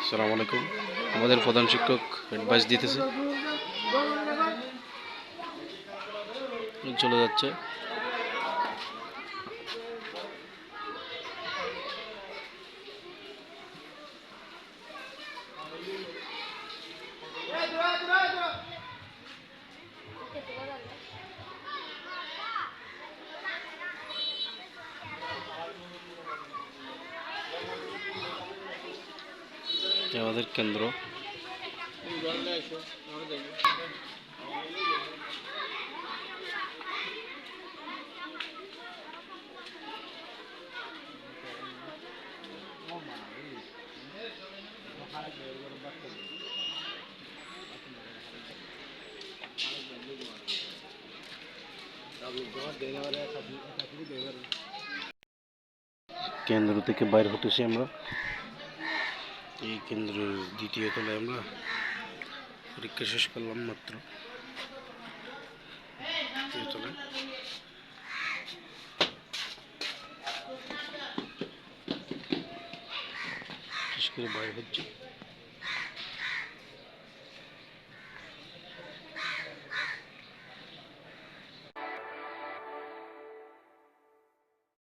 আসসালামু আলাইকুম। আমাদের প্রধান শিক্ষক অ্যাডভাইস দিতেছে। চলে যাচ্ছে। আমাদের কেন্দ্র। কেন্দ্র থেকে বাইর হতেছি আমরা। এই কেন্দ্রের দ্বিতীয় তলায় আমরা পরীক্ষা শেষ করলাম মাত্র। দ্বিতীয় তলায়। করে বাইর হচ্ছে।